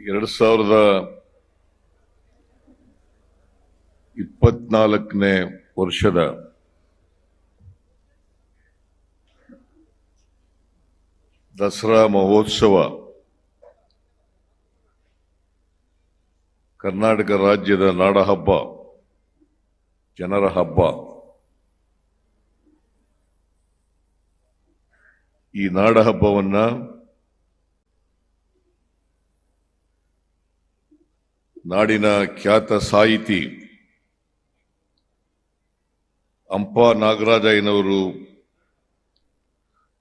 ಎರಡು ಸಾವಿರದ ಇಪ್ಪತ್ನಾಲ್ಕನೇ ವರ್ಷದ ದಸರಾ ಮಹೋತ್ಸವ ಕರ್ನಾಟಕ ರಾಜ್ಯದ ನಾಡಹಬ್ಬ ಜನರ ಹಬ್ಬ. ಈ ನಾಡಹಬ್ಬವನ್ನ ನಾಡಿನ ಖ್ಯಾತ ಸಾಹಿತಿ ಅಂಪ ನಾಗರಾಜಯ್ಯನವರು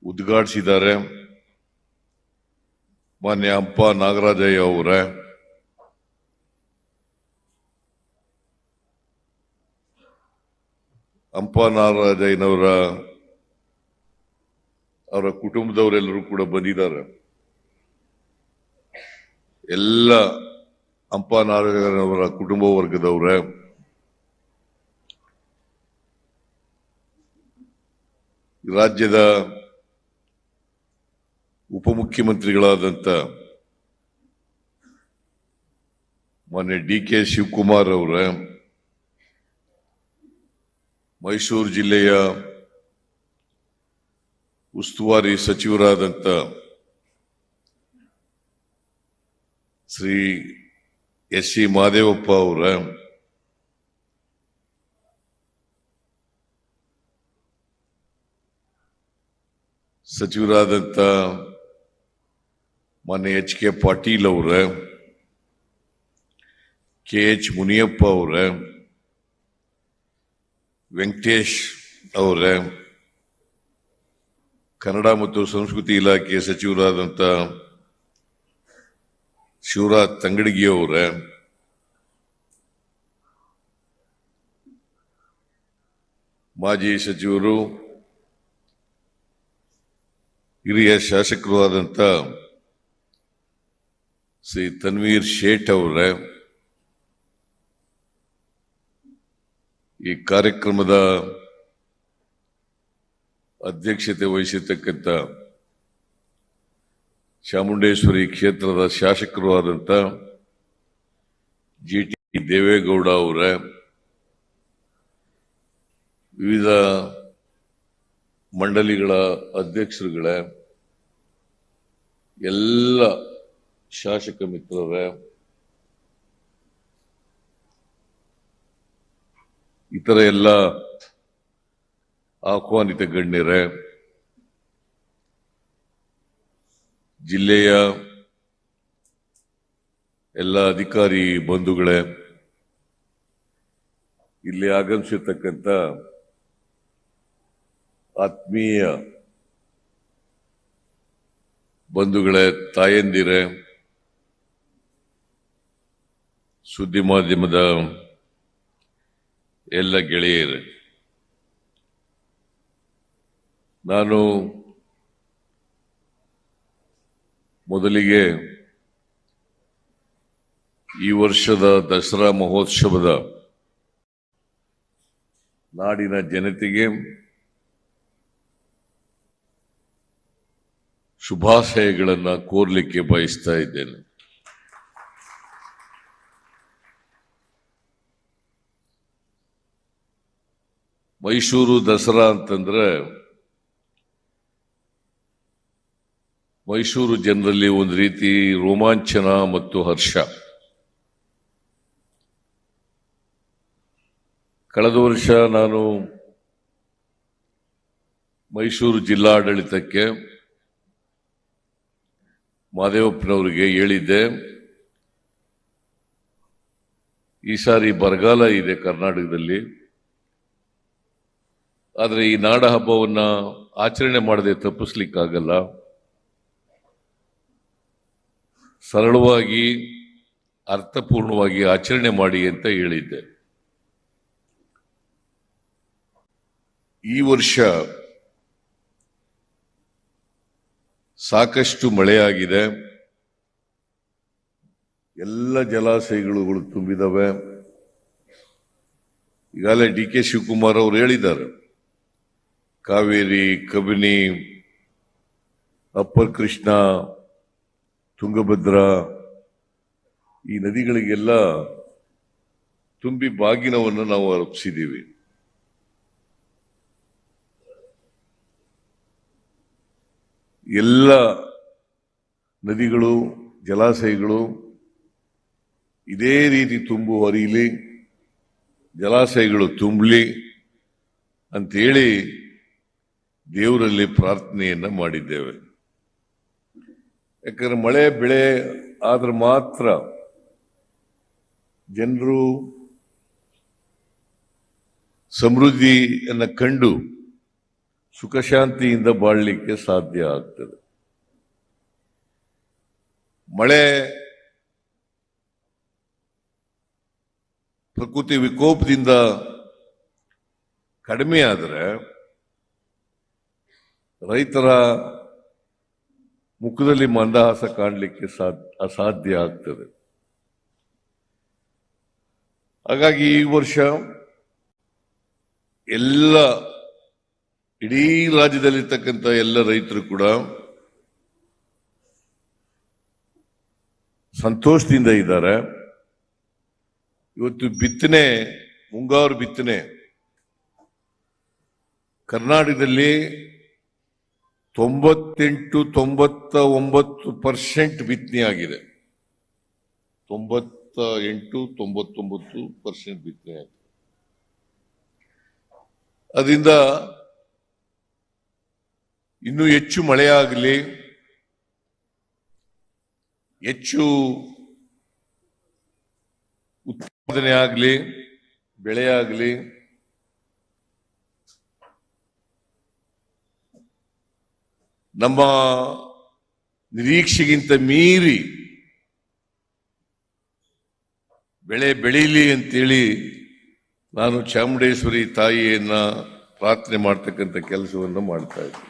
ಉದ್ಘಾಟಿಸಿದ್ದಾರೆ. ಮಾನ್ಯ ಅಂಪ ನಾಗರಾಜಯ್ಯ ಅವರೇ. ಅಂಪ ನಾಗರಾಜಯ್ಯನವರ ಅವರ ಕುಟುಂಬದವರೆಲ್ಲರೂ ಕೂಡ ಬಂದಿದ್ದಾರೆ. ಎಲ್ಲ ಅಂಪ ನಾರಾಯಣರವರ ಕುಟುಂಬ ವರ್ಗದವರೇ, ರಾಜ್ಯದ ಉಪಮುಖ್ಯಮಂತ್ರಿಗಳಾದಂಥ ಮೊನ್ನೆ ಡಿ ಕೆ ಶಿವಕುಮಾರ್ ಅವರ, ಮೈಸೂರು ಜಿಲ್ಲೆಯ ಉಸ್ತುವಾರಿ ಸಚಿವರಾದಂಥ ಶ್ರೀ ಎಸ್ ಸಿ ಮಹದೇವಪ್ಪ ಅವರ ಸಚಿವರಾದಂಥ ಮಾನ್ಯ ಎಚ್ ಕೆ ಪಾಟೀಲ್ ಅವರ, ಕೆ ಎಚ್ ಮುನಿಯಪ್ಪ ಅವರ, ವೆಂಕಟೇಶ್ ಅವರ, ಕನ್ನಡ ಮತ್ತು ಸಂಸ್ಕೃತಿ ಇಲಾಖೆಯ ಸಚಿವರಾದಂಥ ಶಿವರಾಜ್ ತಂಗಡಗಿ ಅವರ ಮಾಜಿ ಸಚಿವರು, ಹಿರಿಯ ಶಾಸಕರು ಆದಂಥ ಶ್ರೀ ತನ್ವೀರ್ ಶೇಟ್ ಅವರ, ಈ ಕಾರ್ಯಕ್ರಮದ ಅಧ್ಯಕ್ಷತೆ ವಹಿಸಿರ್ತಕ್ಕಂಥ ಚಾಮುಂಡೇಶ್ವರಿ ಕ್ಷೇತ್ರದ ಶಾಸಕರು ಆದಂಥ ಜಿ ಟಿ ದೇವೇಗೌಡ ಅವರ, ವಿವಿಧ ಮಂಡಳಿಗಳ ಅಧ್ಯಕ್ಷರುಗಳ, ಎಲ್ಲ ಶಾಸಕ ಮಿತ್ರರ, ಇತರ ಎಲ್ಲ ಆಹ್ವಾನಿತ ಗಣ್ಯರೇ ಜಿಲ್ಲೆಯ ಎಲ್ಲ ಅಧಿಕಾರಿ ಬಂಧುಗಳೇ ಇಲ್ಲಿ ಆಗಮಿಸಿರ್ತಕ್ಕಂಥ ಆತ್ಮೀಯ ಬಂಧುಗಳೇ ತಾಯಂದಿರೇ ಸುದ್ದಿ ಮಾಧ್ಯಮದ ಎಲ್ಲ ಗೆಳೆಯರೇ ನಾನು ಮೊದಲಿಗೆ ಈ ವರ್ಷದ ದಸರಾ ಮಹೋತ್ಸವದ ನಾಡಿನ ಜನತೆಗೆ ಶುಭಾಶಯಗಳನ್ನು ಕೋರ್ಲಿಕ್ಕೆ ಬಯಸ್ತಾ ಇದ್ದೇನೆ. ಮೈಸೂರು ದಸರಾ ಅಂತಂದ್ರೆ ಮೈಸೂರು ಜನರಲ್ಲಿ ಒಂದು ರೀತಿ ರೋಮಾಂಚನ ಮತ್ತು ಹರ್ಷ. ಕಳೆದ ವರ್ಷ ನಾನು ಮೈಸೂರು ಜಿಲ್ಲಾಡಳಿತಕ್ಕೆ ಮಾದೇವಪ್ಪನವರಿಗೆ ಹೇಳಿದ್ದೆ. ಈ ಸಾರಿ ಬರಗಾಲ ಇದೆ ಕರ್ನಾಟಕದಲ್ಲಿ. ಆದರೆ ಈ ನಾಡ ಹಬ್ಬವನ್ನ ಆಚರಣೆ ಮಾಡದೆ ತಪ್ಪಿಸ್ಲಿಕ್ಕಾಗಲ್ಲ. ಸರಳವಾಗಿ, ಅರ್ಥಪೂರ್ಣವಾಗಿ ಆಚರಣೆ ಮಾಡಿ ಅಂತ ಹೇಳಿದ್ದೆ. ಈ ವರ್ಷ ಸಾಕಷ್ಟು ಮಳೆಯಾಗಿದೆ. ಎಲ್ಲ ಜಲಾಶಯಗಳು ತುಂಬಿದವೆ. ಈಗಾಗಲೇ ಡಿ ಕೆ ಶಿವಕುಮಾರ್ ಅವರು ಹೇಳಿದ್ದಾರೆ. ಕಾವೇರಿ, ಕಬಿನಿ, ಅಪ್ಪರ್ ಕೃಷ್ಣ ತುಂಗಭದ್ರಾ ಈ ನದಿಗಳಿಗೆಲ್ಲ ತುಂಬಿ ಬಾಗಿನವನ್ನು ನಾವು ಅರ್ಪಿಸಿದ್ದೀವಿ. ಎಲ್ಲ ನದಿಗಳು, ಜಲಾಶಯಗಳು ಇದೇ ರೀತಿ ತುಂಬು ಹರಿಯಲಿ ಜಲಾಶಯಗಳು ತುಂಬಲಿ ಅಂತೇಳಿ ದೇವರಲ್ಲಿ ಪ್ರಾರ್ಥನೆಯನ್ನು ಮಾಡಿದ್ದೇವೆ. ಯಾಕಂದ್ರೆ ಮಳೆ, ಬೆಳೆ ಆದ್ರೆ ಮಾತ್ರ ಜನರು ಸಮೃದ್ಧಿಯನ್ನು ಕಂಡು ಸುಖಶಾಂತಿಯಿಂದ ಬಾಳಲಿಕ್ಕೆ ಸಾಧ್ಯ ಆಗ್ತದೆ. ಮಳೆ ಪ್ರಕೃತಿ ವಿಕೋಪದಿಂದ ಕಡಿಮೆ ಆದರೆ ರೈತರ ಮುಖದಲ್ಲಿ ಮಂದಹಾಸ ಕಾಣಲಿಕ್ಕೆ ಸಾಧ್ಯ ಅಸಾಧ್ಯ ಆಗ್ತದೆ. ಹಾಗಾಗಿ ಈ ವರ್ಷ ಎಲ್ಲ ಇಡೀ ರಾಜ್ಯದಲ್ಲಿರ್ತಕ್ಕಂಥ ಎಲ್ಲ ರೈತರು ಕೂಡ ಸಂತೋಷದಿಂದ ಇದ್ದಾರೆ. ಇವತ್ತು ಬಿತ್ತನೆ, ಮುಂಗಾರು ಬಿತ್ತನೆ ಕರ್ನಾಟಕದಲ್ಲಿ ತೊಂಬತ್ತೆಂಟು, ತೊಂಬತ್ತ ಒಂಬತ್ತು ಪರ್ಸೆಂಟ್ ಬಿತ್ತನೆ ಆಗಿದೆ. ತೊಂಬತ್ತ ಎಂಟು, ತೊಂಬತ್ತೊಂಬತ್ತು ಪರ್ಸೆಂಟ್ ಬಿತ್ತನೆ ಆಗಿದೆ. ಅದರಿಂದ ಇನ್ನೂ ಹೆಚ್ಚು ಮಳೆಯಾಗಲಿ ಹೆಚ್ಚು ಉತ್ಪಾದನೆ ಆಗಲಿ, ಬೆಳೆ ಆಗಲಿ ನಮ್ಮ ನಿರೀಕ್ಷೆಗಿಂತ ಮೀರಿ ಬೆಳೆ ಬೆಳೀಲಿ ಅಂತೇಳಿ ನಾನು ಚಾಮುಂಡೇಶ್ವರಿ ತಾಯಿಯನ್ನ ಪ್ರಾರ್ಥನೆ ಮಾಡ್ತಕ್ಕಂಥ ಕೆಲಸವನ್ನು ಮಾಡ್ತಾ ಇದ್ದೀನಿ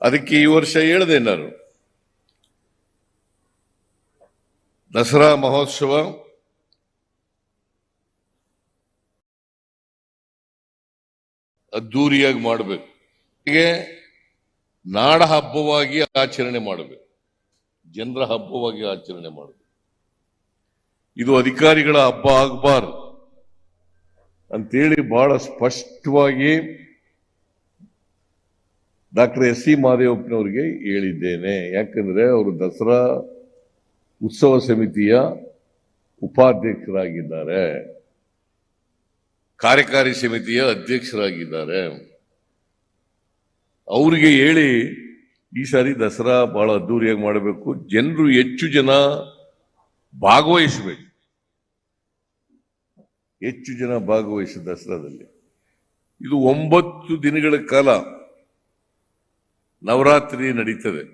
ಅದಕ್ಕೆ ಈ ವರ್ಷ ಹೇಳಿದೆ ನಾನು. ದಸರಾ ಮಹೋತ್ಸವ ಅದ್ದೂರಿಯಾಗಿ ಮಾಡಬೇಕು. ಹೀಗೆ ನಾಡ ಹಬ್ಬವಾಗಿ ಆಚರಣೆ ಮಾಡಬೇಕು. ಜನರ ಹಬ್ಬವಾಗಿ ಆಚರಣೆ ಮಾಡಬೇಕು. ಇದು ಅಧಿಕಾರಿಗಳ ಹಬ್ಬ ಆಗಬಾರ್ದು. ಅಂತೇಳಿ ಬಹಳ ಸ್ಪಷ್ಟವಾಗಿ ಡಾಕ್ಟರ್ ಎಸ್ ಸಿ ಮಾದೇವಪ್ಪನವ್ರಿಗೆ ಹೇಳಿದ್ದೇನೆ. ಯಾಕಂದ್ರೆ ಅವರು ದಸರಾ ಉತ್ಸವ ಸಮಿತಿಯ ಉಪಾಧ್ಯಕ್ಷರಾಗಿದ್ದಾರೆ. ಕಾರ್ಯಕಾರಿ ಸಮಿತಿಯ ಅಧ್ಯಕ್ಷರಾಗಿದ್ದಾರೆ. ಅವರಿಗೆ ಹೇಳಿ, ಈ ಸಾರಿ ದಸರಾ ಬಹಳ ಅದ್ದೂರಿಯಾಗಿ ಮಾಡಬೇಕು. ಜನರು ಹೆಚ್ಚು ಜನ ಭಾಗವಹಿಸಬೇಕು. ಹೆಚ್ಚು ಜನ ಭಾಗವಹಿಸಿ ದಸರಾದಲ್ಲಿ. ಇದು ಒಂಬತ್ತು ದಿನಗಳ ಕಾಲ ನವರಾತ್ರಿ ನಡೀತದೆ.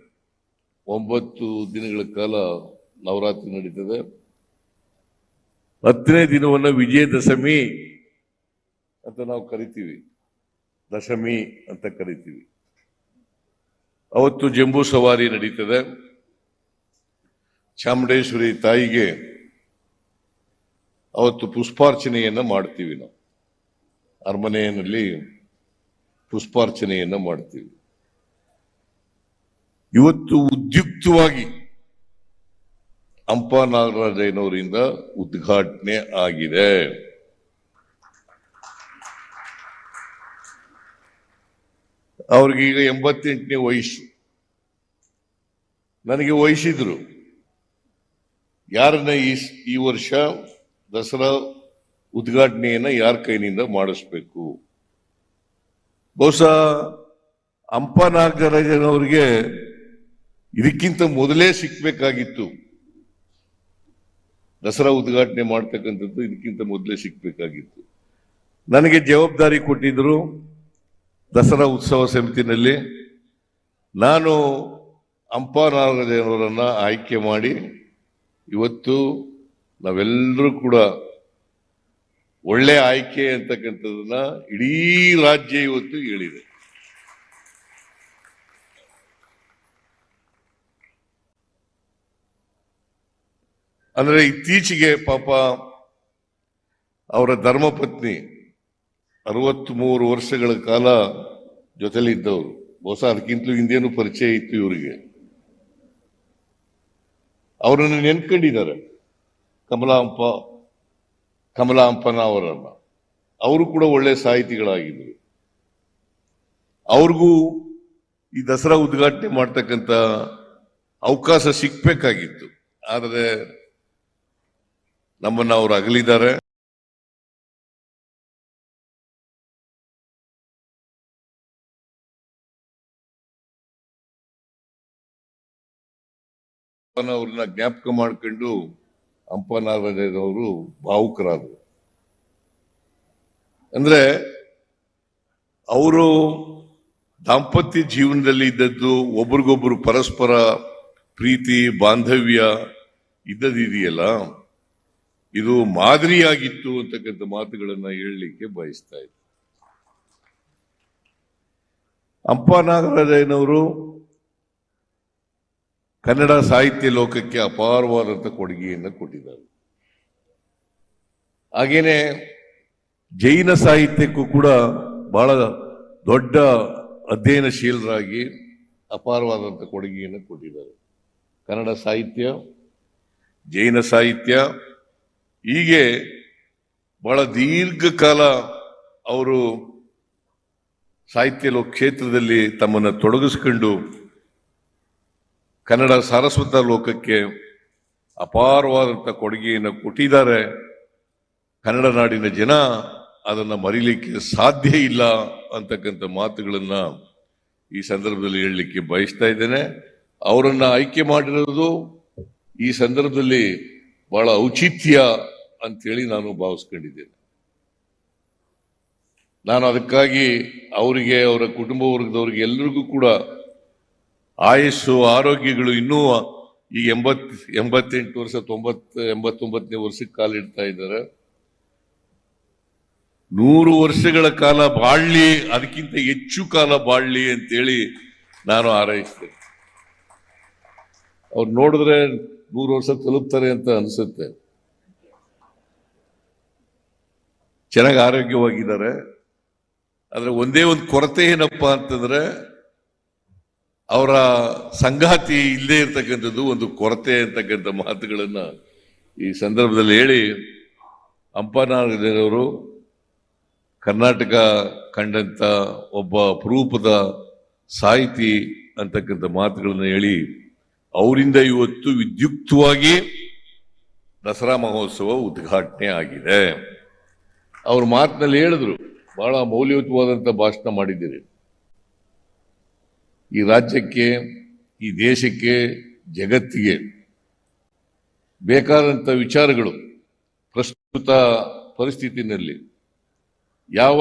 ಒಂಬತ್ತು ದಿನಗಳ ಕಾಲ ನವರಾತ್ರಿ ನಡೀತದೆ. ಹತ್ತನೇ ದಿನವನ್ನು ವಿಜಯದಶಮಿ ಅಂತ ನಾವು ಕರಿತೀವಿ. ದಶಮಿ ಅಂತ ಕರಿತೀವಿ. ಅವತ್ತು ಜಂಬೂ ಸವಾರಿ ನಡೀತದೆ. ಚಾಮುಂಡೇಶ್ವರಿ ತಾಯಿಗೆ ಅವತ್ತು ಪುಷ್ಪಾರ್ಚನೆಯನ್ನು ಮಾಡ್ತೀವಿ ನಾವು. ಅರಮನೆಯಲ್ಲಿ ಪುಷ್ಪಾರ್ಚನೆಯನ್ನು ಮಾಡ್ತೀವಿ. ಇವತ್ತು ಉದ್ಯುಕ್ತವಾಗಿ ಅಂಪಾ ನಾಗರಾಜಯ್ಯನವರಿಂದ ಉದ್ಘಾಟನೆ ಆಗಿದೆ. ಅವ್ರಿಗೆ ಈಗ ಎಂಬತ್ತೆಂಟನೇ ವಯಸ್ಸು. ನನಗೆ ವಹಿಸಿದ್ರು ಯಾರನ್ನ ಈ ಈ ವರ್ಷ ದಸರಾ ಉದ್ಘಾಟನೆಯನ್ನ ಯಾರ ಕೈನಿಂದ ಮಾಡಿಸ್ಬೇಕು? ಬಹುಶಃ ಹಂಪ ನಾಗರಾಜನವ್ರಿಗೆ ಇದಕ್ಕಿಂತ ಮೊದಲೇ ಸಿಕ್ಬೇಕಾಗಿತ್ತು. ದಸರಾ ಉದ್ಘಾಟನೆ ಮಾಡ್ತಕ್ಕಂಥದ್ದು ಇದಕ್ಕಿಂತ ಮೊದಲೇ ಸಿಕ್ಬೇಕಾಗಿತ್ತು. ನನಗೆ ಜವಾಬ್ದಾರಿ ಕೊಟ್ಟಿದ್ರು ದಸರಾ ಉತ್ಸವ ಸಮಿತಿನಲ್ಲಿ ನಾನು ಹಂಪ ನಾಗರಾಜನವರನ್ನ ಆಯ್ಕೆ ಮಾಡಿ ಇವತ್ತು ನಾವೆಲ್ಲರೂ ಕೂಡ ಒಳ್ಳೆ ಆಯ್ಕೆ ಅಂತಕ್ಕಂಥದ್ದನ್ನ ಇಡೀ ರಾಜ್ಯ ಇವತ್ತು ಹೇಳಿದೆ. ಅಂದ್ರೆ ಇತ್ತೀಚೆಗೆ ಪಾಪ ಅವರ ಧರ್ಮಪತ್ನಿ ಅರವತ್ಮೂರು ವರ್ಷಗಳ ಕಾಲ ಜೊತೆಲಿದ್ದವರು. ಬಹುಶಃ ಅದಕ್ಕಿಂತಲೂ ಹಿಂದೇನು ಪರಿಚಯ ಇತ್ತು ಇವರಿಗೆ. ಅವರನ್ನು ನೆನ್ಕೊಂಡಿದ್ದಾರೆ. ಕಮಲಾಂಪ ಕಮಲಾಂಪನ ಅವರನ್ನ ಅವರು ಕೂಡ ಒಳ್ಳೆ ಸಾಹಿತಿಗಳಾಗಿದ್ರು ಅವ್ರಿಗೂ ಈ ದಸರಾ ಉದ್ಘಾಟನೆ ಮಾಡ್ತಕ್ಕಂಥ ಅವಕಾಶ ಸಿಕ್ಬೇಕಾಗಿತ್ತು ಆದರೆ ನಮ್ಮನ್ನ ಅವರು ಅಗಲಿದ್ದಾರೆ. ಅವ್ರನ್ನ ಜ್ಞಾಪಕ ಮಾಡ್ಕೊಂಡು ಅಂಪನಾರಾಯಣರವರು ಭಾವುಕರಾದರು. ಅಂದ್ರೆ ಅವರು ದಾಂಪತ್ಯ ಜೀವನದಲ್ಲಿ ಇದ್ದದ್ದು ಒಬ್ರಿಗೊಬ್ರು ಪರಸ್ಪರ ಪ್ರೀತಿ, ಬಾಂಧವ್ಯ ಇದ್ದದಿದೆಯಲ್ಲ ಇದು ಮಾದರಿಯಾಗಿತ್ತು ಅಂತಕ್ಕಂಥ ಮಾತುಗಳನ್ನ ಹೇಳಲಿಕ್ಕೆ ಬಯಸ್ತಾ ಇದ್ದೆ. ಅಂಪ ನಾಗರಾಜಯ್ಯನವರು ಕನ್ನಡ ಸಾಹಿತ್ಯ ಲೋಕಕ್ಕೆ ಅಪಾರವಾದಂಥ ಕೊಡುಗೆಯನ್ನು ಕೊಟ್ಟಿದ್ದಾರೆ. ಹಾಗೇನೆ ಜೈನ ಸಾಹಿತ್ಯಕ್ಕೂ ಕೂಡ ಬಹಳ ದೊಡ್ಡ ಅಧ್ಯಯನಶೀಲರಾಗಿ ಅಪಾರವಾದಂಥ ಕೊಡುಗೆಯನ್ನು ಕೊಟ್ಟಿದ್ದಾರೆ. ಕನ್ನಡ ಸಾಹಿತ್ಯ, ಜೈನ ಸಾಹಿತ್ಯ, ಹೀಗೆ ಬಹಳ ದೀರ್ಘಕಾಲ ಅವರು ಸಾಹಿತ್ಯ ಲೋಕ ಕ್ಷೇತ್ರದಲ್ಲಿ ತಮ್ಮನ್ನು ತೊಡಗಿಸ್ಕೊಂಡು ಕನ್ನಡ ಸಾರಸ್ವತ ಲೋಕಕ್ಕೆ ಅಪಾರವಾದಂಥ ಕೊಡುಗೆಯನ್ನು ಕೊಟ್ಟಿದ್ದಾರೆ. ಕನ್ನಡ ನಾಡಿನ ಜನ ಅದನ್ನು ಮರೀಲಿಕ್ಕೆ ಸಾಧ್ಯ ಇಲ್ಲ ಅಂತಕ್ಕಂಥ ಮಾತುಗಳನ್ನು ಈ ಸಂದರ್ಭದಲ್ಲಿ ಹೇಳಲಿಕ್ಕೆ ಬಯಸ್ತಾ ಇದ್ದೇನೆ. ಅವರನ್ನು ಆಯ್ಕೆ ಮಾಡಿರೋದು ಈ ಸಂದರ್ಭದಲ್ಲಿ ಬಹಳ ಔಚಿತ್ಯ ಅಂತೇಳಿ ನಾನು ಭಾವಿಸ್ಕೊಂಡಿದ್ದೇನೆ. ನಾನು ಅದಕ್ಕಾಗಿ ಅವರಿಗೆ, ಅವರ ಕುಟುಂಬ ವರ್ಗದವ್ರಿಗೆ ಎಲ್ಲರಿಗೂ ಕೂಡ ಆಯುಸ್ಸು, ಆರೋಗ್ಯಗಳು ಇನ್ನೂ ಈ ಎಂಬತ್, ಎಂಬತ್ತೆಂಟು ವರ್ಷ ತೊಂಬತ್ ಎಂಬತ್ತೊಂಬತ್ತನೇ ವರ್ಷಕ್ಕೆ ಕಾಲಿಡ್ತಾ ಇದ್ದಾರೆ. ನೂರು ವರ್ಷಗಳ ಕಾಲ ಬಾಳ್ಲಿ, ಅದಕ್ಕಿಂತ ಹೆಚ್ಚು ಕಾಲ ಬಾಳ್ಲಿ ಅಂತೇಳಿ ನಾನು ಆರೈಸ್ತೇನೆ ಅವ್ರು ನೋಡಿದ್ರೆ ನೂರು ವರ್ಷ ತಲುಪ್ತಾರೆ ಅಂತ ಅನಿಸುತ್ತೆ. ಚೆನ್ನಾಗಿ ಆರೋಗ್ಯವಾಗಿದ್ದಾರೆ. ಆದರೆ ಒಂದೇ ಒಂದು ಕೊರತೆ ಏನಪ್ಪಾ ಅಂತಂದ್ರೆ ಅವರ ಸಂಗಾತಿ ಇಲ್ಲದೆ ಇರತಕ್ಕಂಥದ್ದು ಒಂದು ಕೊರತೆ ಅಂತಕ್ಕಂಥ ಮಾತುಗಳನ್ನು ಈ ಸಂದರ್ಭದಲ್ಲಿ ಹೇಳಿ ಅಂಪನಾರವರು ಕರ್ನಾಟಕ ಕಂಡಂಥ ಒಬ್ಬ ಅಪರೂಪದ ಸಾಹಿತಿ ಅಂತಕ್ಕಂಥ ಮಾತುಗಳನ್ನು ಹೇಳಿ ಅವರಿಂದ ಇವತ್ತು ವಿದ್ಯುಕ್ತವಾಗಿ ದಸರಾ ಮಹೋತ್ಸವ ಉದ್ಘಾಟನೆ ಆಗಿದೆ. ಅವ್ರ ಮಾತಿನಲ್ಲಿ ಹೇಳಿದ್ರು, ಬಹಳ ಮೌಲ್ಯಯುತವಾದಂಥ ಭಾಷಣ ಮಾಡಿದ್ದೀರಿ. ಈ ರಾಜ್ಯಕ್ಕೆ, ಈ ದೇಶಕ್ಕೆ, ಜಗತ್ತಿಗೆ ಬೇಕಾದಂಥ ವಿಚಾರಗಳು ಪ್ರಸ್ತುತ ಪರಿಸ್ಥಿತಿನಲ್ಲಿ ಯಾವ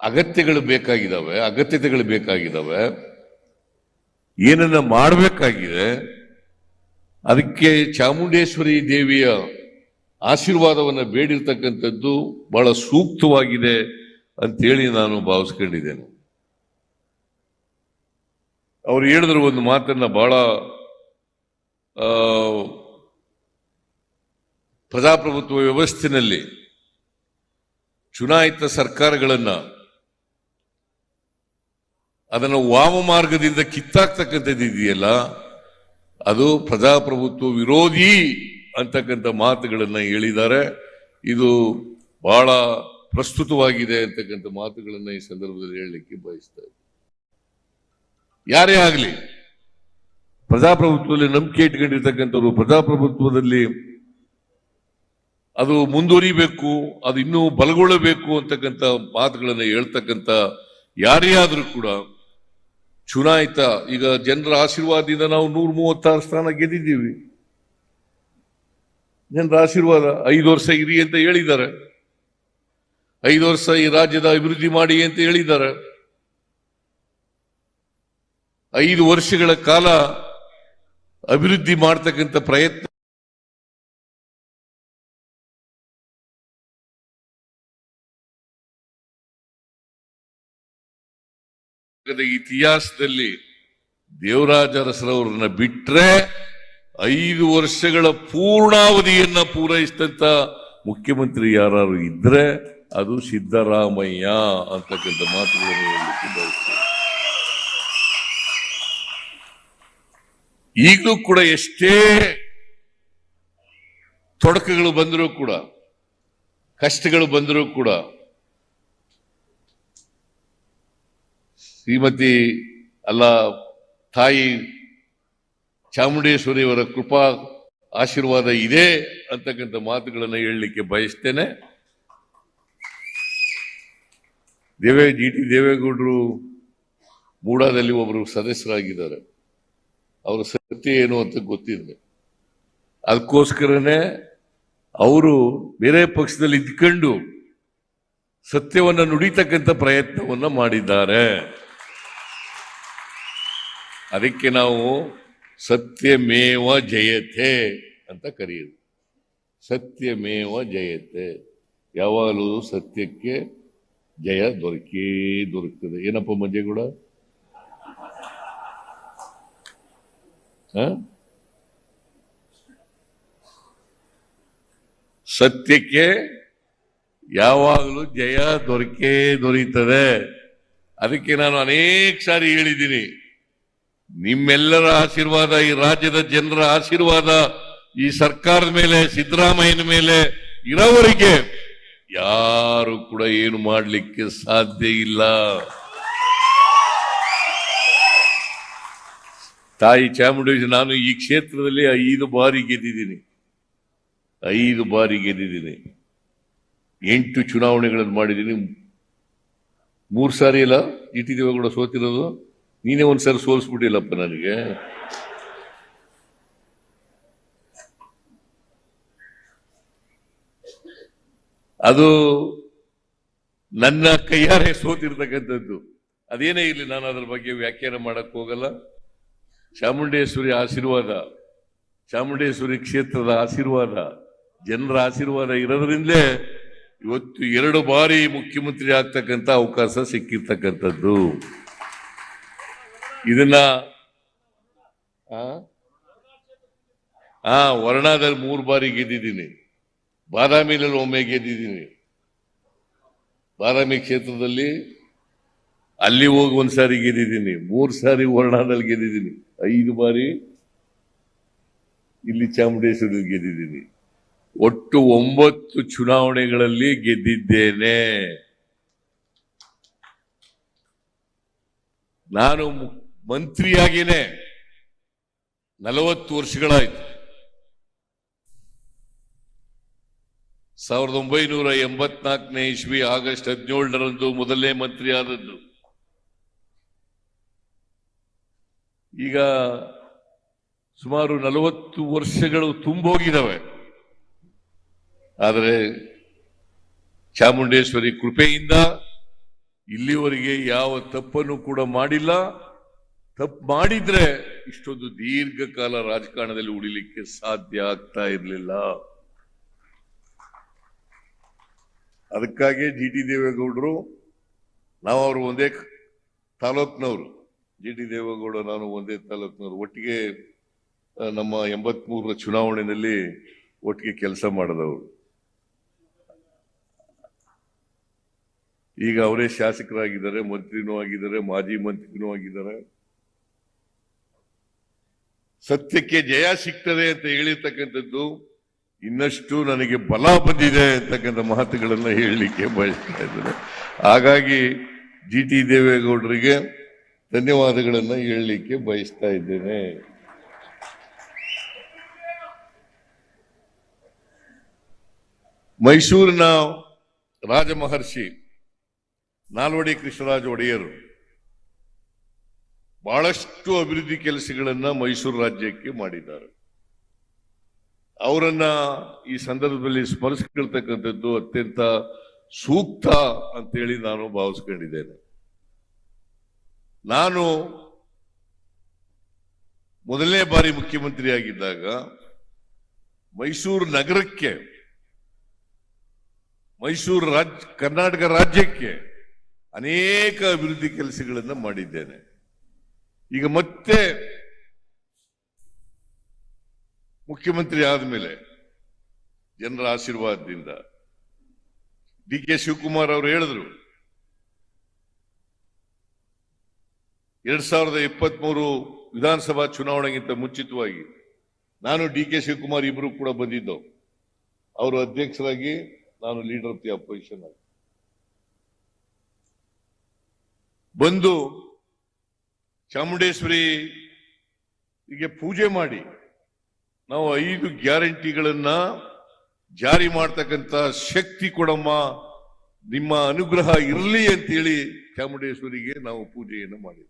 ಅಗತ್ಯಗಳು ಬೇಕಾಗಿದ್ದಾವೆ ಅಗತ್ಯತೆಗಳು ಬೇಕಾಗಿದ್ದಾವೆ ಏನನ್ನ ಮಾಡಬೇಕಾಗಿದೆ, ಅದಕ್ಕೆ ಚಾಮುಂಡೇಶ್ವರಿ ದೇವಿಯ ಆಶೀರ್ವಾದವನ್ನು ಬೇಡಿರ್ತಕ್ಕಂಥದ್ದು ಬಹಳ ಸೂಕ್ತವಾಗಿದೆ ಅಂತೇಳಿ ನಾನು ಭಾವಿಸ್ಕೊಂಡಿದ್ದೇನೆ. ಅವ್ರು ಹೇಳಿದ್ರು ಒಂದು ಮಾತನ್ನ ಬಹಳ ಪ್ರಜಾಪ್ರಭುತ್ವ ವ್ಯವಸ್ಥೆನಲ್ಲಿ ಚುನಾಯಿತ ಸರ್ಕಾರಗಳನ್ನ ಅದನ್ನು ವಾಮ ಮಾರ್ಗದಿಂದ ಕಿತ್ತಾಕ್ತಕ್ಕಂಥದ್ದು ಇದೆಯಲ್ಲ, ಅದು ಪ್ರಜಾಪ್ರಭುತ್ವ ವಿರೋಧಿ ಅಂತಕ್ಕಂಥ ಮಾತುಗಳನ್ನ ಹೇಳಿದ್ದಾರೆ. ಇದು ಬಹಳ ಪ್ರಸ್ತುತವಾಗಿದೆ ಅಂತಕ್ಕಂಥ ಮಾತುಗಳನ್ನ ಈ ಸಂದರ್ಭದಲ್ಲಿ ಹೇಳಲಿಕ್ಕೆ ಬಯಸ್ತಾ ಯಾರೇ ಆಗಲಿ, ಪ್ರಜಾಪ್ರಭುತ್ವದಲ್ಲಿ ನಂಬಿಕೆ ಇಟ್ಕೊಂಡಿರ್ತಕ್ಕಂಥವ್ರು ಪ್ರಜಾಪ್ರಭುತ್ವದಲ್ಲಿ ಅದು ಮುಂದುವರಿಬೇಕು, ಅದು ಇನ್ನೂ ಬಲಗೊಳ್ಳಬೇಕು ಅಂತಕ್ಕಂಥ ಮಾತುಗಳನ್ನು ಹೇಳ್ತಕ್ಕಂಥ ಯಾರೇ ಆದರೂ ಕೂಡ ಚುನಾಯಿತ, ಈಗ ಜನರ ಆಶೀರ್ವಾದದಿಂದ ನಾವು ನೂರ ಮೂವತ್ತಾರು ಸ್ಥಾನ ಗೆದ್ದಿದ್ದೀವಿ. ಜನರ ಆಶೀರ್ವಾದ ಐದು ವರ್ಷ ಇರಿ ಅಂತ ಹೇಳಿದ್ದಾರೆ. ಐದು ವರ್ಷ ಈ ರಾಜ್ಯದ ಅಭಿವೃದ್ಧಿ ಮಾಡಿ ಅಂತ ಹೇಳಿದ್ದಾರೆ. ಐದು ವರ್ಷಗಳ ಕಾಲ ಅಭಿವೃದ್ಧಿ ಮಾಡ್ತಕ್ಕಂಥ ಪ್ರಯತ್ನ ಇತಿಹಾಸದಲ್ಲಿ ದೇವರಾಜ ಅರಸರವರನ್ನ ಬಿಟ್ರೆ ಐದು ವರ್ಷಗಳ ಪೂರ್ಣಾವಧಿಯನ್ನ ಪೂರೈಸಿದಂತ ಮುಖ್ಯಮಂತ್ರಿ ಯಾರು ಇದ್ರೆ ಅದು ಸಿದ್ದರಾಮಯ್ಯ ಅಂತಕ್ಕಂಥ ಮಾತುಗಳನ್ನು ಹೇಳಲಿಕ್ಕೆ ಬಯಸ್ತೇನೆ ಈಗಲೂ ಕೂಡ ಎಷ್ಟೇ ತೊಡಕುಗಳು ಬಂದರೂ ಕೂಡ, ಕಷ್ಟಗಳು ಬಂದರೂ ಕೂಡ, ಶ್ರೀಮತಿ ಅಲ್ಲ ತಾಯಿ ಚಾಮುಂಡೇಶ್ವರಿಯವರ ಕೃಪಾ ಆಶೀರ್ವಾದ ಇದೆ ಅಂತಕ್ಕಂಥ ಮಾತುಗಳನ್ನು ಹೇಳಲಿಕ್ಕೆ ಬಯಸ್ತೇನೆ. ದೇವೇ ಜಿ ಟಿ ದೇವೇಗೌಡರು ಮೂಡಾದಲ್ಲಿ ಒಬ್ಬರು ಸದಸ್ಯರಾಗಿದ್ದಾರೆ. ಅವರ ಸತ್ಯ ಏನು ಅಂತ ಗೊತ್ತಿದೆ ಅದಕ್ಕೋಸ್ಕರನೇ ಅವರು ಬೇರೆ ಪಕ್ಷದಲ್ಲಿ ಇದ್ಕೊಂಡು ಸತ್ಯವನ್ನು ನುಡಿತಕ್ಕಂಥ ಪ್ರಯತ್ನವನ್ನ ಮಾಡಿದ್ದಾರೆ. ಅದಕ್ಕೆ ನಾವು ಸತ್ಯಮೇವ ಜಯತೆ ಅಂತ ಕರೆಯೋದು. ಸತ್ಯಮೇವ ಜಯತೆ. ಯಾವಾಗಲೂ ಸತ್ಯಕ್ಕೆ ಜಯ ದೊರಕೇ ದೊರಕ್ತದೆ. ಏನಪ್ಪ ಮಂಜೇಗೌಡ? ಹ? ಸತ್ಯಕ್ಕೆ ಯಾವಾಗಲೂ ಜಯ ದೊರಕೇ ದೊರೀತದೆ. ಅದಕ್ಕೆ ನಾನು ಅನೇಕ ಸಾರಿ ಹೇಳಿದ್ದೀನಿ. ನಿಮ್ಮೆಲ್ಲರ ಆಶೀರ್ವಾದ, ಈ ರಾಜ್ಯದ ಜನರ ಆಶೀರ್ವಾದ, ಈ ಸರ್ಕಾರದ ಮೇಲೆ, ಸಿದ್ದರಾಮಯ್ಯನ ಮೇಲೆ ಇರೋವರಿಗೆ ಯಾರು ಕೂಡ ಏನು ಮಾಡಲಿಕ್ಕೆ ಸಾಧ್ಯ ಇಲ್ಲ. ತಾಯಿ ಚಾಮುಂಡೇಶ್ವರಿ, ನಾನು ಈ ಕ್ಷೇತ್ರದಲ್ಲಿ ಐದು ಬಾರಿ ಗೆದ್ದಿದ್ದೀನಿ. ಐದು ಬಾರಿ ಗೆದ್ದಿದ್ದೀನಿ. ಎಂಟು ಚುನಾವಣೆಗಳನ್ನು ಮಾಡಿದ್ದೀನಿ. ಮೂರು ಸಾರಿ ಇಲ್ಲ ಜಿ ಟಿ ದೇವೇಗೌಡ ಸೋತಿರೋದು. ನೀನೇ ಒಂದ್ಸರಿ ಸೋಲಿಸ್ಬಿಟ್ಟಿಲ್ಲಪ್ಪ ನನಗೆ. ಅದು ನನ್ನ ಕೈಯಾರೆ ಸೋತಿರ್ತಕ್ಕಂಥದ್ದು. ಅದೇನೇ ಇರಲಿ, ನಾನು ಅದ್ರ ಬಗ್ಗೆ ವ್ಯಾಖ್ಯಾನ ಮಾಡಕ್ ಹೋಗಲ್ಲ. ಚಾಮುಂಡೇಶ್ವರಿ ಆಶೀರ್ವಾದ, ಚಾಮುಂಡೇಶ್ವರಿ ಕ್ಷೇತ್ರದ ಆಶೀರ್ವಾದ, ಜನರ ಆಶೀರ್ವಾದ ಇರೋದ್ರಿಂದಲೇ ಇವತ್ತು ಎರಡು ಬಾರಿ ಮುಖ್ಯಮಂತ್ರಿ ಆಗ್ತಕ್ಕಂಥ ಅವಕಾಶ ಸಿಕ್ಕಿರ್ತಕ್ಕಂಥದ್ದು. ಇದನ್ನ, ಆ? ವರ್ಣಾದಲ್ಲಿ ಮೂರು ಬಾರಿ ಗೆದ್ದಿದ್ದೀನಿ. ಬಾದಾಮಿನಲ್ಲಿ ಒಮ್ಮೆ ಗೆದ್ದಿದ್ದೀನಿ. ಬಾದಾಮಿ ಕ್ಷೇತ್ರದಲ್ಲಿ ಅಲ್ಲಿ ಹೋಗಿ ಒಂದ್ಸಾರಿ ಗೆದ್ದಿದ್ದೀನಿ. ಮೂರು ಸಾರಿ ವರ್ಣಾದಲ್ಲಿ ಗೆದ್ದಿದ್ದೀನಿ. ಐದು ಬಾರಿ ಇಲ್ಲಿ ಚಾಮುಂಡೇಶ್ವರಿ ಗೆದ್ದಿದ್ದೀನಿ. ಒಟ್ಟು ಒಂಬತ್ತು ಚುನಾವಣೆಗಳಲ್ಲಿ ಗೆದ್ದಿದ್ದೇನೆ. ನಾನು ಮಂತ್ರಿಯಾಗಿನೇ ನಲವತ್ತು ವರ್ಷಗಳಾಯ್ತು. ಸಾವಿರದ ಒಂಬೈನೂರ ಎಂಬತ್ನಾಲ್ಕನೇ ಇಸ್ವಿ ಆಗಸ್ಟ್ ಹದಿನೇಳರಂದು ಮೊದಲನೇ ಮಂತ್ರಿ ಆದದ್ದು ಈಗ ಸುಮಾರು ನಲವತ್ತು ವರ್ಷಗಳು ತುಂಬೋಗಿದ್ದಾವೆ ಆದರೆ ಚಾಮುಂಡೇಶ್ವರಿ ಕೃಪೆಯಿಂದ ಇಲ್ಲಿವರೆಗೆ ಯಾವ ತಪ್ಪನ್ನು ಕೂಡ ಮಾಡಿಲ್ಲ. ತಪ್ಪು ಮಾಡಿದ್ರೆ ಇಷ್ಟೊಂದು ದೀರ್ಘಕಾಲ ರಾಜಕಾರಣದಲ್ಲಿ ಉಳಿಲಿಕ್ಕೆ ಸಾಧ್ಯ ಆಗ್ತಾ ಇರಲಿಲ್ಲ. ಅದಕ್ಕಾಗಿ ಜಿ ಟಿ ದೇವೇಗೌಡರು ನಾವು ಅವರು ಒಂದೇ ತಾಲೂಕ್ನವರು. ಜಿ ಡಿ ದೇವೇಗೌಡ ನಾನು ಒಂದೇ ತಾಲೂಕಿನವರು. ಒಟ್ಟಿಗೆ ನಮ್ಮ ನಮ್ಮ ಎಂಬತ್ಮೂರರ ಚುನಾವಣೆಯಲ್ಲಿ ಒಟ್ಟಿಗೆ ಕೆಲಸ ಮಾಡಿದವರು. ಈಗ ಅವರೇ ಶಾಸಕರಾಗಿದ್ದಾರೆ, ಮಂತ್ರಿನೂ ಆಗಿದ್ದಾರೆ, ಮಾಜಿ ಮಂತ್ರಿನೂ ಆಗಿದ್ದಾರೆ. ಸತ್ಯಕ್ಕೆ ಜಯ ಸಿಗ್ತದೆ ಅಂತ ಹೇಳಿರ್ತಕ್ಕಂಥದ್ದು, ಇನ್ನಷ್ಟು ನನಗೆ ಬಲ ಬಂದಿದೆ ಅಂತಕ್ಕಂಥ ಮಾತುಗಳನ್ನು ಹೇಳಲಿಕ್ಕೆ ಬಯಸ್ತಾ ಇದ್ದಾರೆ ಹಾಗಾಗಿ ಜಿ ಟಿ ದೇವೇಗೌಡರಿಗೆ ಧನ್ಯವಾದಗಳನ್ನು ಹೇಳಲಿಕ್ಕೆ ಬಯಸ್ತಾ ಇದ್ದೇನೆ. ಮೈಸೂರಿನ ರಾಜಮಹರ್ಷಿ ನಾಲ್ವಡಿ ಕೃಷ್ಣರಾಜ ಒಡೆಯರು ಬಹಳಷ್ಟು ಅಭಿವೃದ್ಧಿ ಕೆಲಸಗಳನ್ನ ಮೈಸೂರು ರಾಜ್ಯಕ್ಕೆ ಮಾಡಿದ್ದಾರೆ. ಅವರನ್ನ ಈ ಸಂದರ್ಭದಲ್ಲಿ ಸ್ಮರಿಸ್ಕೊಳ್ತಕ್ಕಂಥದ್ದು ಅತ್ಯಂತ ಸೂಕ್ತ ಅಂತೇಳಿ ನಾನು ಭಾವಿಸ್ಕೊಂಡಿದ್ದೇನೆ. ನಾನು ಮೊದಲನೇ ಬಾರಿ ಮುಖ್ಯಮಂತ್ರಿ ಆಗಿದ್ದಾಗ ಮೈಸೂರು ನಗರಕ್ಕೆ, ಮೈಸೂರು ರಾಜ್ಯ ಕರ್ನಾಟಕ ರಾಜ್ಯಕ್ಕೆ ಅನೇಕ ಅಭಿವೃದ್ಧಿ ಕೆಲಸಗಳನ್ನು ಮಾಡಿದ್ದೇನೆ. ಈಗ ಮತ್ತೆ ಮುಖ್ಯಮಂತ್ರಿ ಆದಮೇಲೆ ಜನರ ಆಶೀರ್ವಾದದಿಂದ ಡಿ ಕೆ ಶಿವಕುಮಾರ್ ಅವರು ಹೇಳಿದ್ರು ಎರಡ್ ಸಾವಿರದ ಇಪ್ಪತ್ತ್ ಮೂರು ವಿಧಾನಸಭಾ ಚುನಾವಣೆಗಿಂತ ಮುಂಚಿತವಾಗಿ ನಾನು ಡಿ ಕೆ ಶಿವಕುಮಾರ್ ಇಬ್ಬರು ಕೂಡ ಬಂದಿದ್ದು. ಅವರು ಅಧ್ಯಕ್ಷರಾಗಿ ನಾನು ಲೀಡರ್ ಆಫ್ ದಿ ಅಪೋಸಿಷನ್ ಆಗಿ. ಬಂದು ಚಾಮುಂಡೇಶ್ವರಿಗೆ ಪೂಜೆ ಮಾಡಿ ನಾವು ಐದು ಗ್ಯಾರಂಟಿಗಳನ್ನ ಜಾರಿ ಮಾಡ್ತಕ್ಕಂಥ ಶಕ್ತಿ ಕೊಡಮ್ಮ, ನಿಮ್ಮ ಅನುಗ್ರಹ ಇರಲಿ ಅಂತೇಳಿ ಚಾಮುಂಡೇಶ್ವರಿಗೆ ನಾವು ಪೂಜೆಯನ್ನು ಮಾಡಿದ್ವಿ.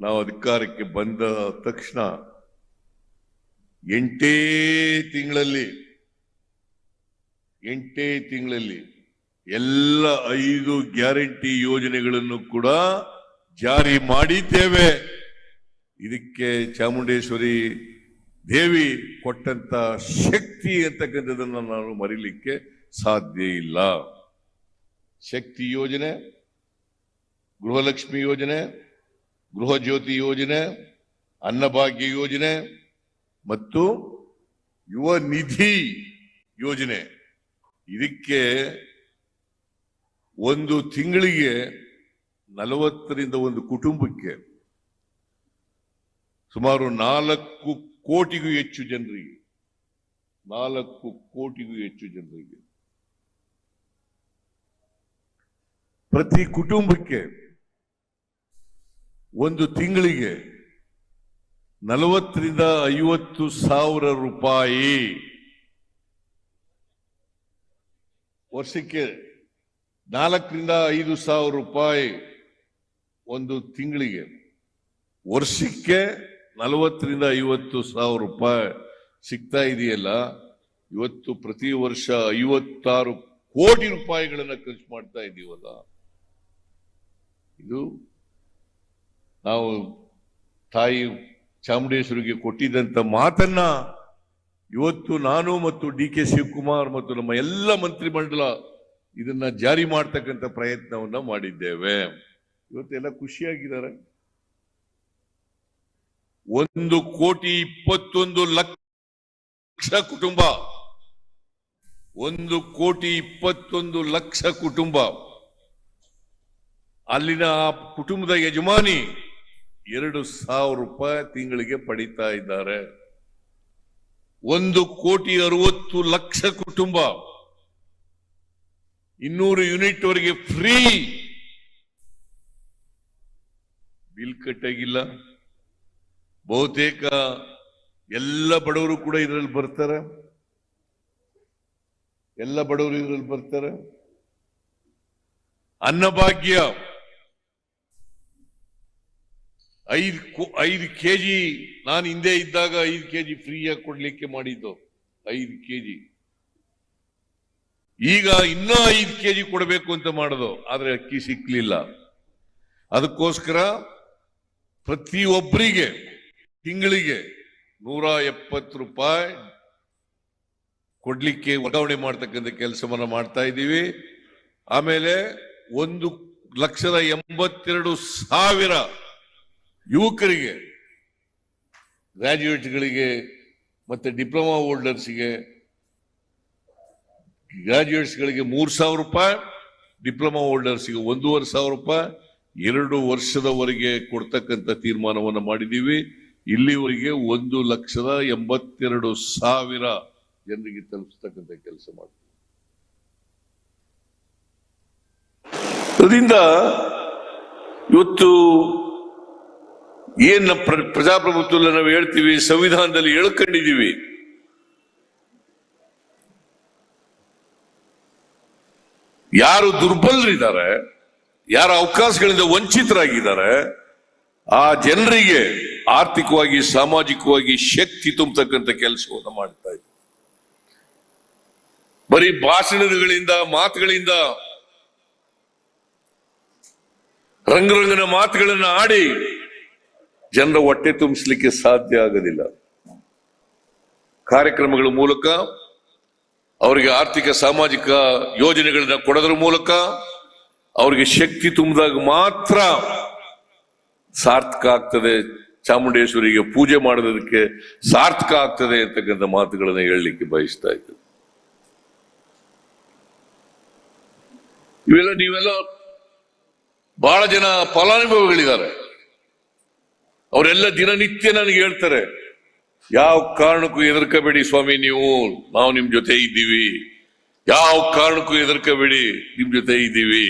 ನಾವು ಅಧಿಕಾರಕ್ಕೆ ಬಂದ ತಕ್ಷಣ ಎಂಟೇ ತಿಂಗಳಲ್ಲಿ ಎಂಟೇ ತಿಂಗಳಲ್ಲಿ ಎಲ್ಲ ಐದು ಗ್ಯಾರಂಟಿ ಯೋಜನೆಗಳನ್ನು ಕೂಡ ಜಾರಿ ಮಾಡಿದ್ದೇವೆ. ಇದಕ್ಕೆ ಚಾಮುಂಡೇಶ್ವರಿ ದೇವಿ ಕೊಟ್ಟಂತ ಶಕ್ತಿ ಅಂತಕ್ಕಂಥದ್ದನ್ನು ನಾನು ಮರಿಲಿಕ್ಕೆ ಸಾಧ್ಯ ಇಲ್ಲ. ಶಕ್ತಿ ಯೋಜನೆ, ಗೃಹಲಕ್ಷ್ಮಿ ಯೋಜನೆ ಗೃಹ ಜ್ಯೋತಿ ಯೋಜನೆ, ಅನ್ನಭಾಗ್ಯ ಯೋಜನೆ ಮತ್ತು ಯುವ ನಿಧಿ ಯೋಜನೆ. ಇದಕ್ಕೆ ಒಂದು ತಿಂಗಳಿಗೆ ನಲವತ್ತರಿಂದ ಒಂದು ಕುಟುಂಬಕ್ಕೆ ಸುಮಾರು ನಾಲ್ಕು ಕೋಟಿಗೂ ಹೆಚ್ಚು ಜನರಿಗೆ, ನಾಲ್ಕು ಕೋಟಿಗೂ ಹೆಚ್ಚು ಜನರಿಗೆ ಪ್ರತಿ ಕುಟುಂಬಕ್ಕೆ ಒಂದು ತಿಂಗಳಿಗೆ ನಲವತ್ತರಿಂದ ಐವತ್ತು ಸಾವಿರ ರೂಪಾಯಿ. ವರ್ಷಕ್ಕೆ ನಾಲ್ಕರಿಂದ ಐದು ಸಾವಿರ ರೂಪಾಯಿ ಒಂದು ತಿಂಗಳಿಗೆ. ವರ್ಷಕ್ಕೆ ನಲವತ್ತರಿಂದ ಐವತ್ತು ಸಾವಿರ ರೂಪಾಯಿ ಸಿಗ್ತಾ ಇದೆಯಲ್ಲ? ಇವತ್ತು ಪ್ರತಿ ವರ್ಷ ಐವತ್ತಾರು ಕೋಟಿ ರೂಪಾಯಿಗಳನ್ನು ಖರ್ಚು ಮಾಡ್ತಾ ಇದ್ದೀವಲ್ಲ ಇದು ನಾವು ತಾಯಿ ಚಾಮುಂಡೇಶ್ವರಿಗೆ ಕೊಟ್ಟಿದ್ದಂಥ ಮಾತನ್ನ ಇವತ್ತು ನಾನು ಮತ್ತು ಡಿ ಕೆ ಶಿವಕುಮಾರ್ ಮತ್ತು ನಮ್ಮ ಎಲ್ಲ ಮಂತ್ರಿಮಂಡಲ ಇದನ್ನ ಜಾರಿ ಮಾಡ್ತಕ್ಕಂಥ ಪ್ರಯತ್ನವನ್ನ ಮಾಡಿದ್ದೇವೆ. ಇವತ್ತೆಲ್ಲ ಖುಷಿಯಾಗಿದ್ದಾರೆ. ಒಂದು ಕೋಟಿ ಇಪ್ಪತ್ತೊಂದು ಲಕ್ಷ ಕುಟುಂಬ. ಒಂದು ಕೋಟಿ ಇಪ್ಪತ್ತೊಂದು ಲಕ್ಷ ಕುಟುಂಬ. ಅಲ್ಲಿನ ಆ ಕುಟುಂಬದ ಯಜಮಾನಿ ಎರಡು ಸಾವಿರ ರೂಪಾಯಿ ತಿಂಗಳಿಗೆ ಪಡಿತಾ ಇದ್ದಾರೆ. ಒಂದು ಕೋಟಿ ಅರವತ್ತು ಲಕ್ಷ ಕುಟುಂಬ. ಇನ್ನೂರು ಯೂನಿಟ್ ವರೆಗೆ ಫ್ರೀ. ಬಿಲ್ ಕಟ್ಟಾಗಿಲ್ಲ. ಬಹುತೇಕ ಎಲ್ಲ ಬಡವರು ಕೂಡ ಇದರಲ್ಲಿ ಬರ್ತಾರೆ. ಎಲ್ಲ ಬಡವರು ಇದರಲ್ಲಿ ಬರ್ತಾರೆ. ಅನ್ನಭಾಗ್ಯ. ಐದು ಐದು ಕೆ ಕೆಜಿ, ನಾನು ಹಿಂದೆ ಇದ್ದಾಗ ಐದು ಕೆಜಿ ಫ್ರೀಯಾಗಿ ಕೊಡ್ಲಿಕ್ಕೆ ಮಾಡಿದ್ದು. ಐದು ಕೆಜಿ. ಈಗ ಇನ್ನೂ ಐದು ಕೆಜಿ ಕೊಡಬೇಕು ಅಂತ ಮಾಡೋದು. ಆದರೆ ಅಕ್ಕಿ ಸಿಕ್ಕಲಿಲ್ಲ ಅದಕ್ಕೋಸ್ಕರ ಪ್ರತಿಯೊಬ್ಬರಿಗೆ ತಿಂಗಳಿಗೆ ನೂರ ಎಪ್ಪತ್ತು ರೂಪಾಯಿ ಕೊಡ್ಲಿಕ್ಕೆ ವರ್ಗಾವಣೆ ಮಾಡ್ತಕ್ಕಂಥ ಕೆಲಸವನ್ನ ಮಾಡ್ತಾ ಇದ್ದೀವಿ. ಆಮೇಲೆ ಒಂದು ಲಕ್ಷದ ಎಂಬತ್ತೆರಡು ಸಾವಿರ ಯುವಕರಿಗೆ ಗ್ರಾಜ್ಯುಯೇಟ್ಗಳಿಗೆ ಮತ್ತೆ ಡಿಪ್ಲೊಮಾ ಹೋಲ್ಡರ್ಸ್ಗೆ ಗ್ರಾಜ್ಯುಯೇಟ್ಸ್ಗಳಿಗೆ ಮೂರು ಸಾವಿರ ರೂಪಾಯಿ ಡಿಪ್ಲೊಮಾ ಹೋಲ್ಡರ್ಸ್ಗೆ ಒಂದೂವರೆ ಸಾವಿರ ರೂಪಾಯಿ. ಎರಡು ವರ್ಷದವರೆಗೆ ಕೊಡ್ತಕ್ಕಂಥ ತೀರ್ಮಾನವನ್ನು ಮಾಡಿದ್ದೀವಿ. ಇಲ್ಲಿವರೆಗೆ ಒಂದು ಲಕ್ಷದ ಎಂಬತ್ತೆರಡು ಸಾವಿರ ಜನರಿಗೆ ತಲುಪಿಸ್ತಕ್ಕಂಥ ಕೆಲಸ ಮಾಡ್ತೀವಿ. ಅದರಿಂದ ಇವತ್ತು ಏನ್ ನಮ್ಮ ಪ್ರ- ಪ್ರಜಾಪ್ರಭುತ್ವದಲ್ಲಿ ನಾವು ಹೇಳ್ತೀವಿ? ಸಂವಿಧಾನದಲ್ಲಿ ಹೇಳ್ಕೊಂಡಿದ್ದೀವಿ. ಯಾರು ದುರ್ಬಲರಿದ್ದಾರೆ, ಯಾರ ಅವಕಾಶಗಳಿಂದ ವಂಚಿತರಾಗಿದ್ದಾರೆ, ಆ ಜನರಿಗೆ ಆರ್ಥಿಕವಾಗಿ, ಸಾಮಾಜಿಕವಾಗಿ ಶಕ್ತಿ ತುಂಬತಕ್ಕಂಥ ಕೆಲಸವನ್ನು ಮಾಡ್ತಾ ಇದ್ದಾರೆ. ಬರೀ ಭಾಷಣಗಳಿಂದ, ಮಾತುಗಳಿಂದ, ರಂಗರಂಗನ ಮಾತುಗಳನ್ನು ಆಡಿ ಜನರ ಹೊಟ್ಟೆ ತುಂಬಿಸ್ಲಿಕ್ಕೆ ಸಾಧ್ಯ ಆಗೋದಿಲ್ಲ. ಕಾರ್ಯಕ್ರಮಗಳ ಮೂಲಕ, ಅವರಿಗೆ ಆರ್ಥಿಕ, ಸಾಮಾಜಿಕ ಯೋಜನೆಗಳನ್ನ ಕೊಡೋದ್ರ ಮೂಲಕ ಅವರಿಗೆ ಶಕ್ತಿ ತುಂಬಿದಾಗ ಮಾತ್ರ ಸಾರ್ಥಕ ಆಗ್ತದೆ. ಚಾಮುಂಡೇಶ್ವರಿಗೆ ಪೂಜೆ ಮಾಡೋದಕ್ಕೆ ಸಾರ್ಥಕ ಆಗ್ತದೆ ಅಂತಕ್ಕಂಥ ಮಾತುಗಳನ್ನ ಹೇಳಲಿಕ್ಕೆ ಬಯಸ್ತಾ ಇದ್ದೆ. ಇವೆಲ್ಲ ನೀವೆಲ್ಲ ಬಹಳ ಜನ ಫಲಾನುಭವಿಗಳಿದ್ದಾರೆ. ಅವರೆಲ್ಲ ದಿನನಿತ್ಯ ನನಗೆ ಹೇಳ್ತಾರೆ, ಯಾವ ಕಾರಣಕ್ಕೂ ಹೆದರ್ಕಬೇಡಿ ಸ್ವಾಮಿ, ನೀವು, ನಾವು ನಿಮ್ ಜೊತೆ ಇದ್ದೀವಿ. ಯಾವ ಕಾರಣಕ್ಕೂ ಹೆದರ್ಕಬೇಡಿ, ನಿಮ್ ಜೊತೆ ಇದ್ದೀವಿ.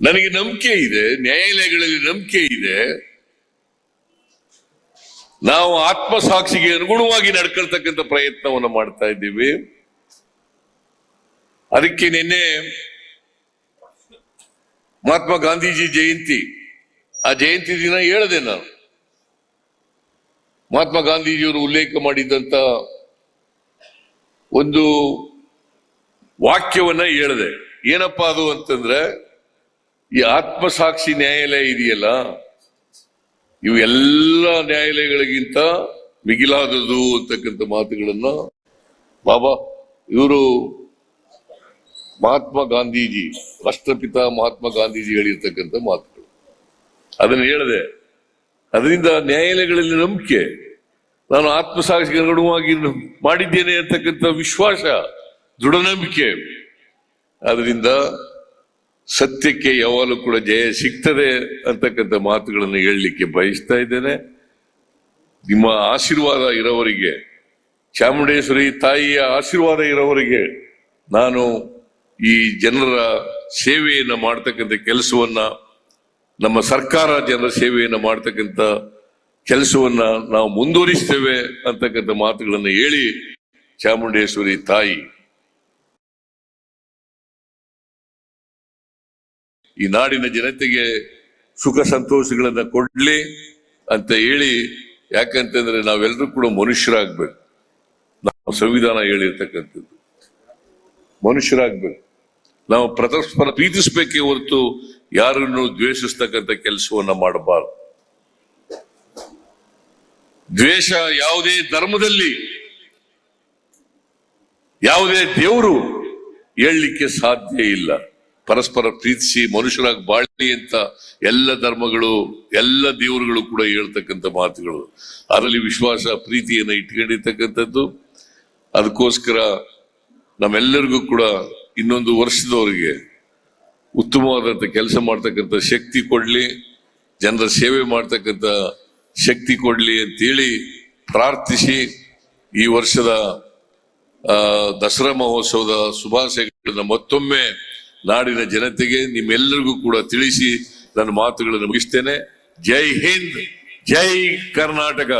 ನನಗೆ ನಂಬಿಕೆ ಇದೆ, ನ್ಯಾಯಾಲಯಗಳಲ್ಲಿ ನಂಬಿಕೆ ಇದೆ. ನಾವು ಆತ್ಮಸಾಕ್ಷಿಗೆ ಅನುಗುಣವಾಗಿ ನಡ್ಕೊಳ್ತಕ್ಕಂಥ ಪ್ರಯತ್ನವನ್ನು ಮಾಡ್ತಾ ಇದ್ದೀವಿ. ಅದಕ್ಕೆ ನಿನ್ನೆ ಮಹಾತ್ಮ ಗಾಂಧೀಜಿ ಜಯಂತಿ. ಆ ಜಯಂತಿ ದಿನ ಹೇಳಿದೆ ನಾನು. ಮಹಾತ್ಮ ಗಾಂಧೀಜಿಯವರು ಉಲ್ಲೇಖ ಮಾಡಿದಂತ ಒಂದು ವಾಕ್ಯವನ್ನ ಹೇಳಿದೆ. ಏನಪ್ಪಾ ಅದು ಅಂತಂದ್ರೆ, ಈ ಆತ್ಮಸಾಕ್ಷಿ ನ್ಯಾಯಾಲಯ ಇದೆಯಲ್ಲ, ಇವು ಎಲ್ಲ ನ್ಯಾಯಾಲಯಗಳಿಗಿಂತ ಮಿಗಿಲಾದದು ಅಂತಕ್ಕಂಥ ಮಾತುಗಳನ್ನ, ಬಾಬಾ, ಇವರು ಮಹಾತ್ಮ ಗಾಂಧೀಜಿ, ರಾಷ್ಟ್ರಪಿತ ಮಹಾತ್ಮ ಗಾಂಧೀಜಿ ಹೇಳಿರ್ತಕ್ಕಂಥ ಮಾತುಗಳು. ಅದನ್ನು ಹೇಳಿದೆ, ಅದರಿಂದ ನ್ಯಾಯಾಲಯಗಳಲ್ಲಿ ನಂಬಿಕೆ, ನಾನು ಆತ್ಮಸಾಕ್ಷಿಗೆ ಅನುಗುಣವಾಗಿ ಮಾಡಿದ್ದೇನೆ ಅಂತಕ್ಕಂಥ ವಿಶ್ವಾಸ ದೃಢ ನಂಬಿಕೆ ಅದರಿಂದ ಸತ್ಯಕ್ಕೆ ಯಾವಾಗಲೂ ಕೂಡ ಜಯ ಸಿಗ್ತದೆ ಅಂತಕ್ಕಂಥ ಮಾತುಗಳನ್ನು ಹೇಳಲಿಕ್ಕೆ ಬಯಸ್ತಾ ಇದ್ದೇನೆ. ನಿಮ್ಮ ಆಶೀರ್ವಾದ ಇರೋವರಿಗೆ, ಚಾಮುಂಡೇಶ್ವರಿ ತಾಯಿಯ ಆಶೀರ್ವಾದ ಇರೋವರಿಗೆ ನಾನು ಈ ಜನರ ಸೇವೆಯನ್ನು ಮಾಡ್ತಕ್ಕಂಥ ಕೆಲಸವನ್ನ, ನಮ್ಮ ಸರ್ಕಾರ ಜನರ ಸೇವೆಯನ್ನು ಮಾಡ್ತಕ್ಕಂಥ ಕೆಲಸವನ್ನ ನಾವು ಮುಂದುವರಿಸ್ತೇವೆ ಅಂತಕ್ಕಂಥ ಮಾತುಗಳನ್ನು ಹೇಳಿ ಚಾಮುಂಡೇಶ್ವರಿ ತಾಯಿ ಈ ನಾಡಿನ ಜನತೆಗೆ ಸುಖ ಸಂತೋಷಗಳನ್ನ ಕೊಡ್ಲಿ ಅಂತ ಹೇಳಿ, ಯಾಕಂತಂದ್ರೆ ನಾವೆಲ್ಲರೂ ಕೂಡ ಮನುಷ್ಯರಾಗ್ಬೇಕು. ನಾವು ಸಂವಿಧಾನ ಹೇಳಿರ್ತಕ್ಕಂಥದ್ದು. ಮನುಷ್ಯರಾಗ್ಬೇಕು. ನಾವು ಪರಸ್ಪರ ಪ್ರೀತಿಸಬೇಕೇ ಹೊರತು ಯಾರನ್ನು ದ್ವೇಷಿಸ್ತಕ್ಕಂಥ ಕೆಲಸವನ್ನ ಮಾಡಬಾರದು. ದ್ವೇಷ ಯಾವುದೇ ಧರ್ಮದಲ್ಲಿ, ಯಾವುದೇ ದೇವರು ಹೇಳಲಿಕ್ಕೆ ಸಾಧ್ಯ ಇಲ್ಲ. ಪರಸ್ಪರ ಪ್ರೀತಿಸಿ ಮನುಷ್ಯರಾಗಿ ಬಾಳಿ ಅಂತ ಎಲ್ಲ ಧರ್ಮಗಳು, ಎಲ್ಲ ದೇವರುಗಳು ಕೂಡ ಹೇಳ್ತಕ್ಕಂಥ ಮಾತುಗಳು. ಅದರಲ್ಲಿ ವಿಶ್ವಾಸ, ಪ್ರೀತಿಯನ್ನ ಇಟ್ಕೊಂಡಿರ್ತಕ್ಕಂಥದ್ದು. ಅದಕ್ಕೋಸ್ಕರ ನಮ್ಮೆಲ್ಲರಿಗೂ ಕೂಡ ಇನ್ನೊಂದು ವರ್ಷದವರಿಗೆ ಉತ್ತಮವಾದಂತ ಕೆಲಸ ಮಾಡ್ತಕ್ಕಂಥ ಶಕ್ತಿ ಕೊಡಲಿ, ಜನರ ಸೇವೆ ಮಾಡ್ತಕ್ಕಂಥ ಶಕ್ತಿ ಕೊಡಲಿ ಅಂತೇಳಿ ಪ್ರಾರ್ಥಿಸಿ ಈ ವರ್ಷದ ದಸರಾ ಮಹೋತ್ಸವದ ಶುಭಾಶಯಗಳನ್ನು ಮತ್ತೊಮ್ಮೆ ನಾಡಿನ ಜನತೆಗೆ ನಿಮ್ಮೆಲ್ಲರಿಗೂ ಕೂಡ ತಿಳಿಸಿ ನನ್ನ ಮಾತುಗಳನ್ನು ಮುಗಿಸ್ತೇನೆ. ಜೈ ಹಿಂದ್, ಜೈ ಕರ್ನಾಟಕ.